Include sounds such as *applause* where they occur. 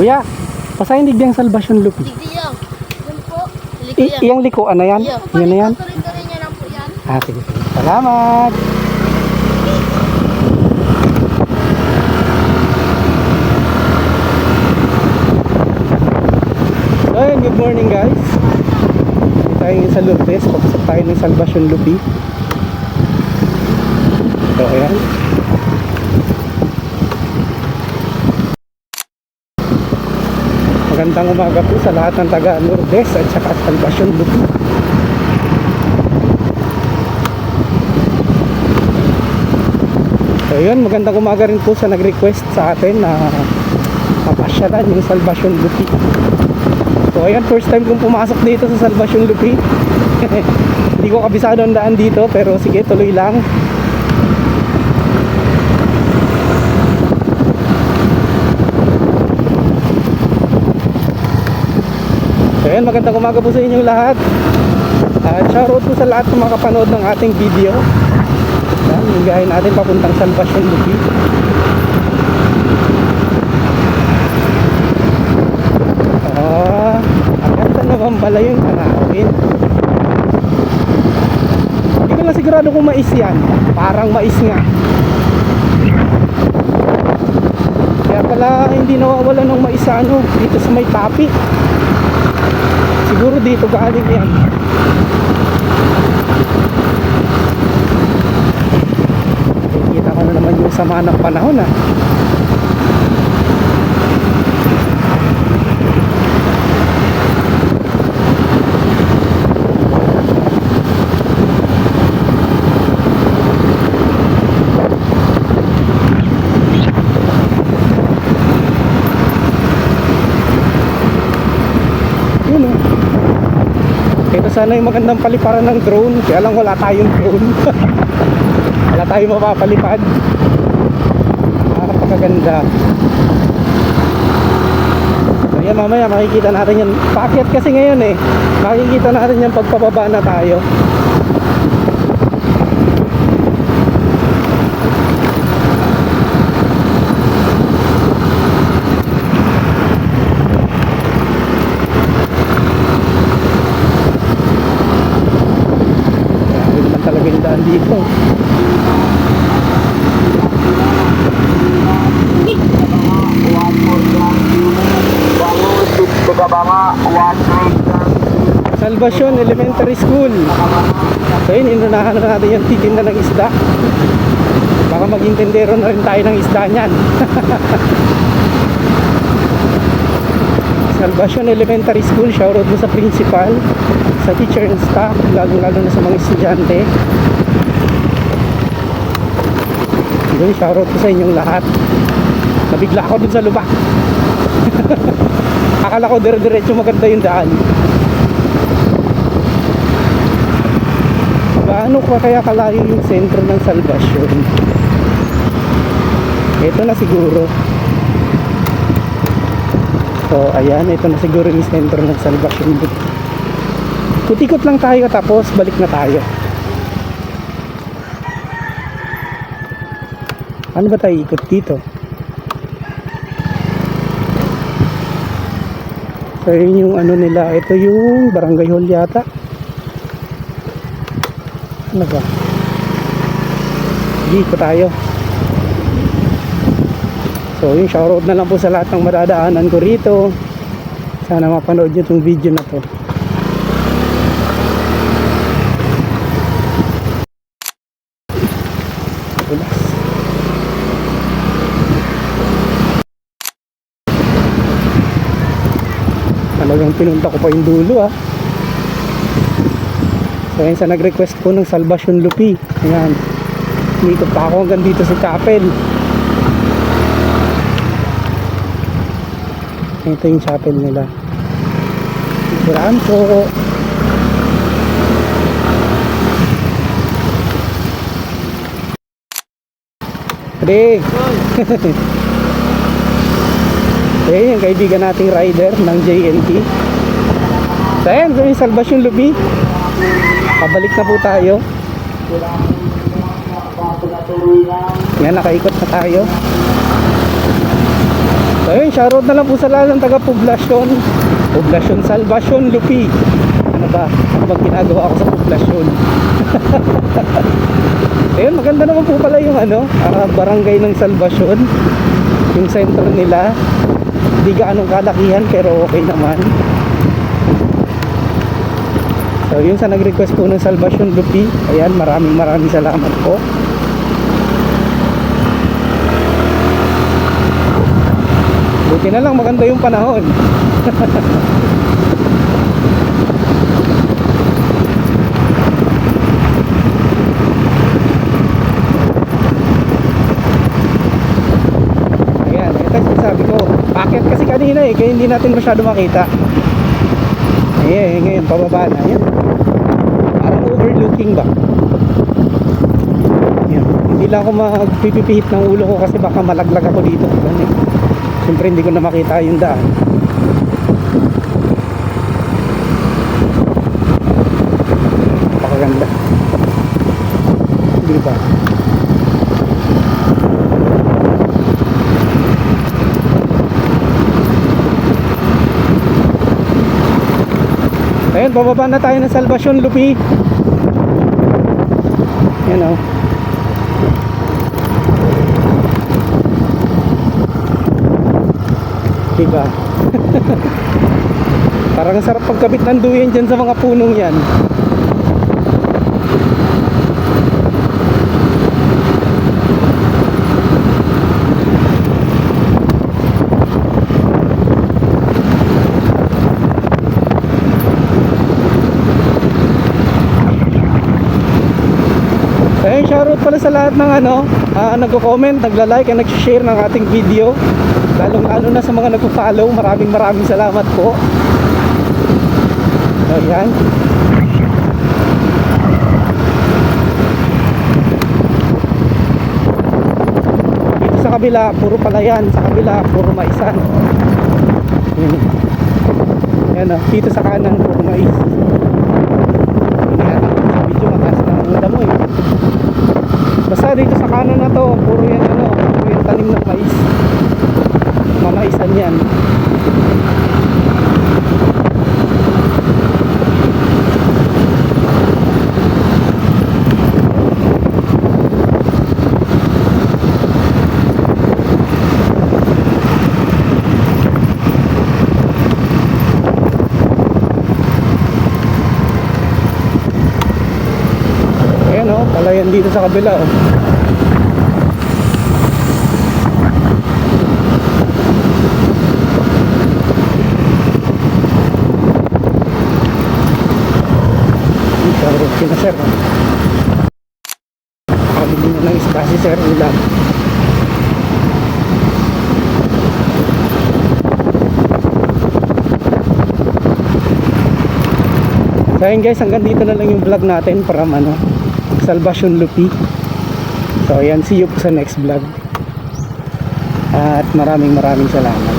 Kuya, pasahin digyang salvation loop. Digdi yan. Yan po. Liko I- yan. iyang liko, ano yan? Yan. Yan na yan? Tuloy-tuloy niya lang po yan. Ah, sige, sige. Salamat! So, ayun, good morning guys. Dito tayo ngayon sa Lourdes. Papasok tayo ng Salvation Lupi. So, ayan. Magandang umaga po sa lahat ng taga Lourdes at saka Salvation Lupi. So yun, magandang umaga rin po sa nag-request sa atin na mapasyalan yung Salvation Lupi. So ayan, first time kong pumasok dito sa Salvation Lupi. *laughs* Hindi ko kabisado ang daan dito pero sige, tuloy lang. Ayan, magandang umaga po sa inyong lahat. At shoutout po sa lahat ng mga kapanood ng ating video. Yan, yung gahe natin papuntang Salvation Lupi. Ah, ang ganda naman pala yung tanawin. Hindi ko lang sigurado kung mais yan. Parang mais nga. Kaya pala hindi nawawala ng mais ano, dito sa may tapi. Dito galing yan. Kita ko na naman yung sama ng panahon ah. Ito sana yung magandang paliparan ng drone. Kaya lang wala tayong drone. *laughs* wala tayong mapapalipad. Napakaganda. So yan mamaya makikita natin yan. Paakyat kasi ngayon eh. Makikita natin yan pagpababa na tayo. Grabe naman talaga yung daan dito. Salvation Elementary School. So yun, inunahan na natin yung titinda ng isda. Baka maging tendero na rin tayo ng isda niyan. *laughs* Salvation Elementary School, shoutout mo sa principal, sa teacher and staff, lalo lalo na sa mga estudyante. Yun, shoutout ko sa inyong lahat. Nabigla ako dun sa lubak. *laughs* Akala ko dire-diretso maganda yung daan. Gaano ka kaya kalayo yung sentro ng Salvation? Ito na siguro. So, ayan, ito na siguro yung sentro ng Salvation. Kutikot lang tayo tapos balik na tayo. Ano ba tayo ikot dito? So, yun yung ano nila. Ito yung barangay hall yata. Ano ba? Ikot tayo. So, yung shoutout na lang po sa lahat ng madadaanan ko rito. Sana mapanood nyo itong video na to. Talagang pinunta ko pa yung dulo ah. So yun sa nag-request po ng Salvation Lupi. Ayan. Dito pa ako hanggang dito sa chapel. Ito yung chapel nila. Siraan po. Pre. *laughs* Eh, yung kaibigan nating rider ng JNT. So, ayan, so yung Salvation Lubi. Pabalik na po tayo. Yan, nakaikot na tayo. So yun, shoutout na lang po sa lahat ng taga Poblasyon. Poblasyon Salvacion Lupi. Ano ba? Ano bang ginagawa ko sa Poblasyon? *laughs* Ayun, maganda naman po pala yung ano, ah, barangay ng Salvacion. Yung center nila. Hindi gaanong kalakihan pero okay naman. So yun sa nag-request po ng Salvation Lupi. Ayan, maraming maraming salamat po. Buti na lang maganda yung panahon. *laughs* Ayan, ito yung sabi ko. Packet kasi kanina eh, kaya hindi natin masyado makita. Ayan, ngayon, pababa na. Ayan. Parang overlooking ba? Ayan. Hindi lang ako magpipipihit ng ulo ko kasi baka malaglag ako dito. Ayan, eh. Siyempre hindi ko na makita yung daan. Napakaganda. Di ba? Ayun, bababa na tayo ng Salvation Lupi. Yan o. Diba? *laughs* Parang ang sarap pagkabit ng duyan dyan sa mga punong yan. Ayun, shoutout pala sa lahat ng ano, ah, nagko-comment, nagla-like, and nag-share ng ating video. Lalong lalo na sa mga nagpo-follow, maraming maraming salamat po. Ayan. Dito sa kabila, puro palayan. Sa kabila, puro maisan. Ayan. Ayan o, dito sa kanan, puro mais. Ko sa video, mataas na ang damo eh. Basta dito sa kanan na to, puro yan ano, puro yan tanim ng mais. Mamaisan yan. Ayan o, palayan dito sa kabila oh. Kina sir. oh. Nakabili na ng isda si sir ulam. So ayun guys, hanggang dito na lang yung vlog natin para ano, Salvation Lupi. So ayan, see you po sa next vlog. At maraming maraming salamat.